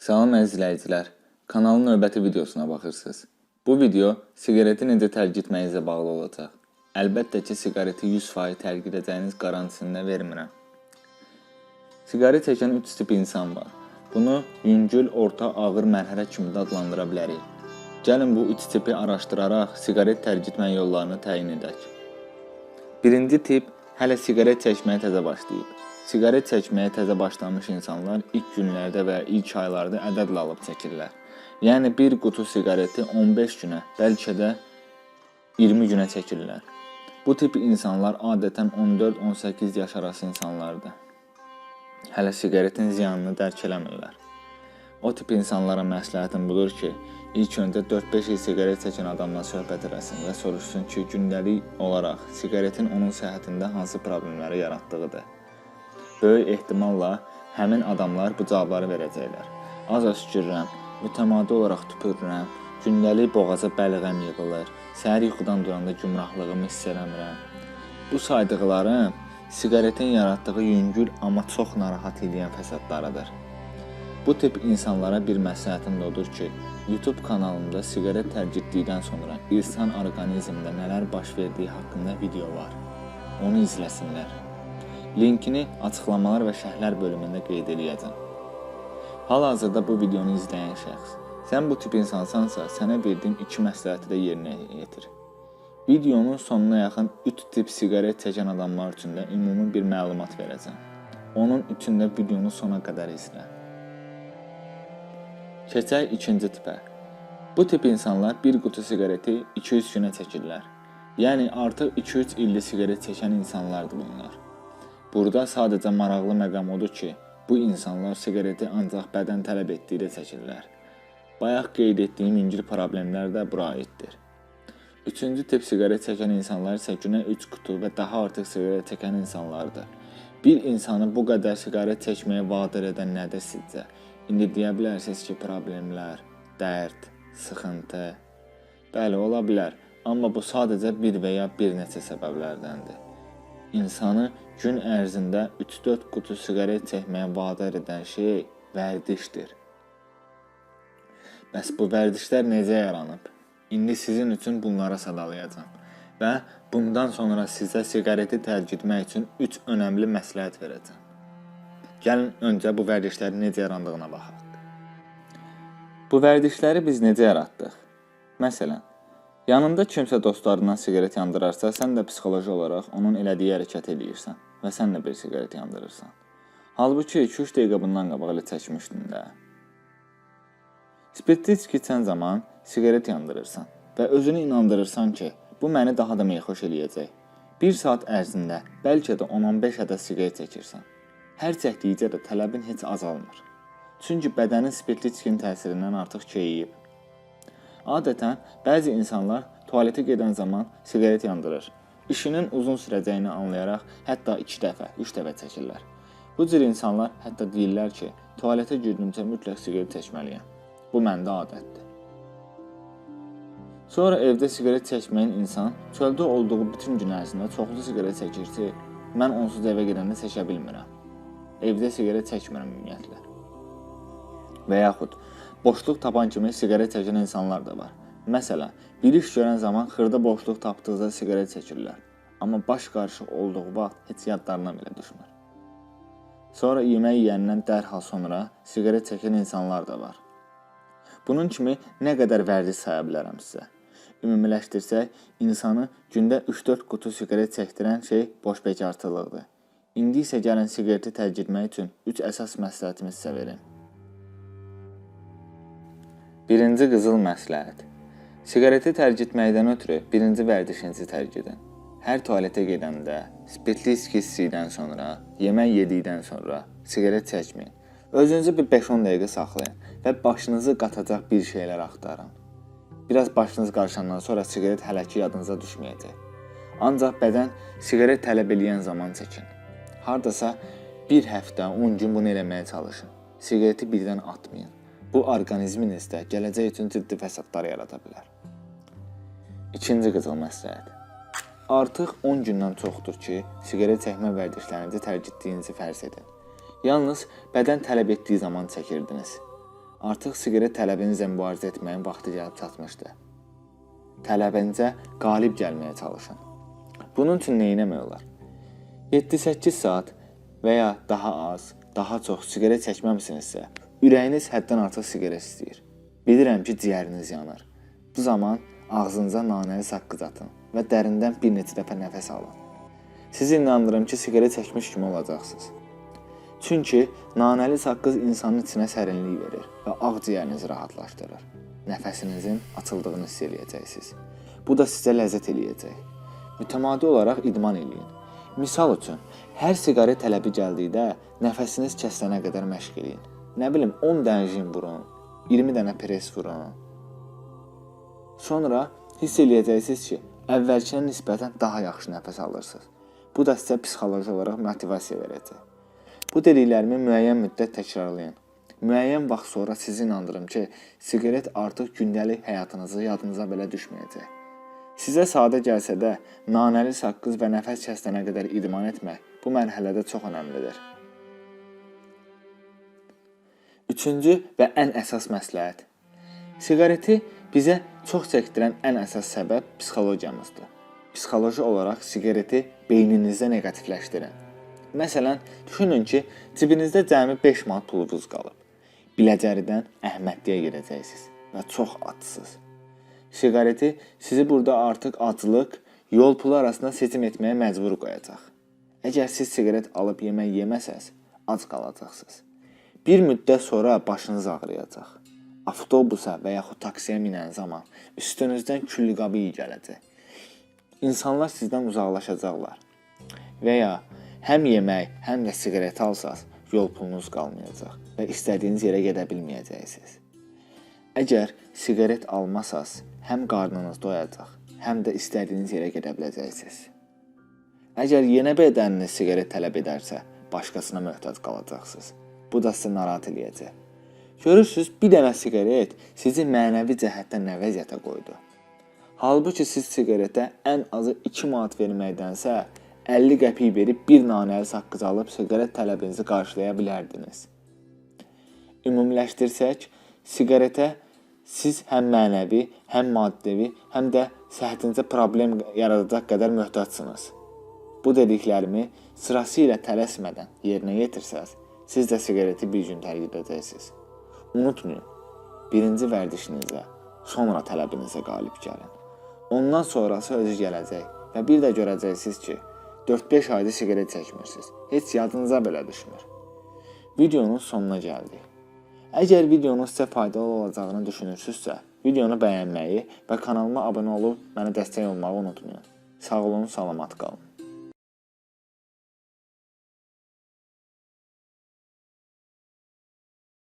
Salam əziz izləyicilər, kanalın növbəti videosuna baxırsınız. Bu video siqareti necə tərk etməyinizlə bağlı olacaq. Əlbəttə ki, siqareti 100% tərk edəcəyiniz qarantisini də vermirəm. Siqaret çəkən 3 tip insan var. Bunu yüngül, orta, ağır mərhələ kimi də adlandıra bilərik. Gəlin bu 3 tipi araşdıraraq siqaret tərk etmə yollarını təyin edək. Birinci tip hələ siqaret çəkməyə təzə başlayıb. Siqaret çəkməyə təzə başlamış insanlar ilk günlərdə və ilk aylarda ədədlə alıb çəkirlər. Yəni bir qutu siqareti 15 günə, bəlkə də 20 günə çəkirlər. Bu tip insanlar adətən 14-18 yaş arası insanlardır. Hələ siqaretin ziyanını dərk eləmirlər. O tip insanlara məsləhətim budur ki, ilk öncə 4-5 il siqaret çəkən adamla söhbət eləsin və soruşsun ki, gündəlik olaraq siqaretin onun səhhətində hansı problemləri yaratdığıdır. Böyük ehtimalla həmin adamlar bu cavabları verəcəklər. Az öskürürəm, mütəmadi olaraq tüpürürəm, gündəlik boğaza bəlğəm yığılır, səhər yuxudan duranda gümrahlığımı hiss eləmirəm. Bu saydıqlarım siqaretin yaratdığı yüngül, amma çox narahat edən fəsadlarıdır. Bu tip insanlara bir məsləhətim də odur ki, YouTube kanalımda siqaret tərk etdikdən sonra insan orqanizmində nələr baş verdiyi haqqında video var. Onu izləsinlər. Linkini açıqlamalar və şərhlər bölümündə qeyd eləyəcəm. Hal-hazırda bu videonu izləyən şəxs, sən bu tip insansansa, sənə verdiyim iki məsləhəti də yerinə yetir. Videonun sonuna yaxın 3 tip siqaret çəkən adamlar üçün də ümumi bir məlumat verəcəm. Onun üçün də videonu sona qədər izlə. Keçək ikinci tipə. Bu tip insanlar bir qutu siqareti 2-3 günə çəkirlər. Yəni artıq 2-3 illik siqaret çəkən insanlardır bunlar. Burada sadəcə maraqlı məqam odur ki, bu insanlar siqareti ancaq bədən tələb etdikdə çəkirlər. Bayaq qeyd etdiyim yüngül problemlər də bura aiddir. Üçüncü tip siqaret çəkən insanlar isə günə 3 qutu və daha artıq siqaret çəkən insanlardır. Bir insanı bu qədər siqaret çəkməyə vadar edən nədir sizcə? İndi deyə bilərsiniz ki, problemlər, dərd, sıxıntı. Bəli, ola bilər, amma bu sadəcə bir və ya bir neçə səbəblərdəndir. İnsanı gün ərzində 3-4 qutu siqaret çəkməyə vadar edən şey vərdişdir. Bəs bu vərdişlər necə yaranıb? İndi sizin üçün bunlara sadalayacağam və bundan sonra sizə siqareti tərk etmək üçün 3 önəmli məsləhət verəcəm. Gəlin öncə bu vərdişlərin necə yarandığına baxaq. Bu vərdişləri biz necə yaratdıq? Məsələn, yanında kimsə dostlarından siqaret yandırarsa, sən də psixoloji olaraq onun elədiyi hərəkət eləyirsən və sən də bir siqaret yandırırsan. Halbuki 2-3 dəqiqə bundan qabaq elə çəkmişdin də. Spirtli içki içən zaman siqaret yandırırsan və özünü inandırırsan ki, bu məni daha da meyxoş eləyəcək. 1 saat ərzində bəlkə də 10-15 ədəd siqaret çəkirsən. Hər çəkdikcə də tələbin heç azalmır. Çünki bədənin spirtli içkinin təsirindən artıq keyiyib. Adətən bəzi insanlar tualetə gedən zaman siqaret yandırır. İşinin uzun sürəcəyini anlayaraq hətta 2 dəfə, 3 dəfə çəkirlər. Bu cür insanlar hətta deyirlər ki, tualetə girdimcə mütləq siqaret çəkməliyəm. Bu məndə adətdir. Sonra evdə siqaret çəkməyən insan çöldə olduğu bütün gün ərzində çoxlu siqaret çəkir ki, mən onsuz evə gedəndə çəkə bilmirəm. Evdə siqaret çəkmirəm ümumiyyətlə. Və yaxud boşluq tapan kimi siqaret çəkən insanlar da var. Məsələn, bir iş görən zaman xırda boşluq tapdıqda siqaret çəkirlər. Amma baş qarşı olduğu vaxt heç yadlarına belə düşmür. Sonra yemək yeyəndən dərhal sonra siqaret çəkən insanlar da var. Bunun kimi nə qədər vərdiş saya bilərəm sizə. Ümumiləşdirsək, insanı gündə 3-4 qutu siqaret çəkdirən şey boş bekarçılıqdır. İndi isə gəlin siqareti tərk etmək üçün 3 əsas məsləhətimi sizə verim. Birinci qızıl məsləhət. Siqareti tərk etməkdən ötürü birinci vərdişinizi tərk edin. Hər tualetə gedəndə, spirtli içki içdikdən sonra, yemək yedikdən sonra siqaret çəkməyin. Özünüzü bir 5-10 dəqiqə saxlayın və başınızı qatacaq bir şeylər axtarın. Biraz başınız qarışandan sonra siqaret hələ ki yadınıza düşməyəcək. Ancaq bədən siqaret tələb eləyən zaman çəkin. Hardasa bir həftə, 10 gün bunu eləməyə çalışın. Siqareti birdən atmayın. Bu orqanizminizdə gələcək üçün ciddi fəsadlar yarada bilər. İkinci qızıl məsləhət. Artıq 10 gündən çoxdur ki, siqaret çəkmə vərdişlərinizi tərk etdiyinizi fərz edin. Yalnız bədən tələb etdiyi zaman çəkirdiniz. Artıq siqaret tələbinizlə mübarizə etməyin vaxtı gəlib çatmışdı. Tələbinizə qalib gəlməyə çalışın. Bunun üçün nə etmək olar? 7-8 saat və ya daha az, daha çox siqaret çəkməmisinizsə, ürəyiniz həddən artıq siqaret istəyir. Bilirəm ki, ciyəriniz yanır. Bu zaman ağzınıza nanəli saqqız atın və dərindən bir neçə dəfə nəfəs alın. Sizi inandırım ki, siqaret çəkmiş kimi olacaqsınız. Çünki nanəli saqqız insanın içinə sərinlik verir və ağciyərinizi rahatlaşdırır. Nəfəsinizin açıldığını hiss eləyəcəksiniz. Bu da sizə ləzzət eləyəcək. Mütəmadi olaraq idman eləyin. Misal üçün, hər siqaret tələbi gəldikdə nəfəsiniz kəsilənə qədər məşq eləyin. Nə bilim 10 dənə jim vurun, 20 dənə pres vurun. Sonra hiss eləyəcəksiniz ki, əvvəlkinə nisbətən daha yaxşı nəfəs alırsınız. Bu da sizə psixoloji olaraq motivasiya verəcək. Bu dediklərimi müəyyən müddət təkrarlayın. Müəyyən vaxt sonra sizi inandırım ki, siqaret artıq gündəlik həyatınızı yadınıza belə düşməyəcək. Sizə sadə gəlsə də, nanəli saqqız və nəfəs kəsilənə qədər idman etmək bu mərhələdə çox əhəmilidir. Üçüncü və ən əsas məsləhət. Siqareti bizə çox çəkdirən ən əsas səbəb psixologiyamızdır. Psixoloji olaraq siqareti beyninizdə neqativləşdirin. Məsələn, düşünün ki, cibinizdə cəmi 5 manat pulunuz qalıb. Biləcəridən Əhmədliyə gedəcəksiniz və çox acsınız. Siqareti sizi burada artıq aclıq, yol pulu arasında seçim etməyə məcbur qoyacaq. Əgər siz siqaret alıb yemək yeməsəz, ac qalacaqsınız. Bir müddət sonra başınız ağrıyacaq. Avtobusa və yaxud taksiyə minən zaman üstünüzdən külli qabı iyi gələcək. İnsanlar sizdən uzaqlaşacaqlar. Və ya həm yemək, həm də siqaret alsaz, yol pulunuz qalmayacaq və istədiyiniz yerə gedə bilməyəcəksiniz. Əgər siqaret almasaz, həm qarnınız doyacaq, həm də istədiyiniz yerə gedə biləcəksiniz. Əgər yenə bədəniniz siqaret tələb edərsə, başqasına möhtac qalacaqsınız. Bu da sizi narahat eləyəcək. Görürsüz, bir dənə siqaret sizi mənəvi cəhətdən nə vəziyyətə qoydu. Halbuki siz siqaretə ən azı 2 manat verməkdənsə 50 qəpik verib bir nanəli saqqız alıb siqaret tələbinizi qarşılaya bilərdiniz. Ümumiləşdirsək, siqaretə siz həm mənəvi, həm maddi, həm də səhhətinizə problem yaradacaq qədər möhtacsınız. Bu dediklərimi sırası ilə tələsmədən yerinə yetirsəz, siz də siqareti bir gün tərk edəcəksiniz. Unutmayın, birinci vərdişinizə, sonra tələbinizə qalib gəlin. Ondan sonrası özü gələcək və bir də görəcəksiniz ki, 4-5 ayda siqaret çəkmirsiniz. Heç yadınıza belə düşmür. Videonun sonuna gəldik. Əgər videonun sizə faydalı olacağını düşünürsünüzsə, videonu bəyənməyi və kanalıma abunə olub mənə dəstək olmağı unutmayın. Sağ olun, salamat qalın.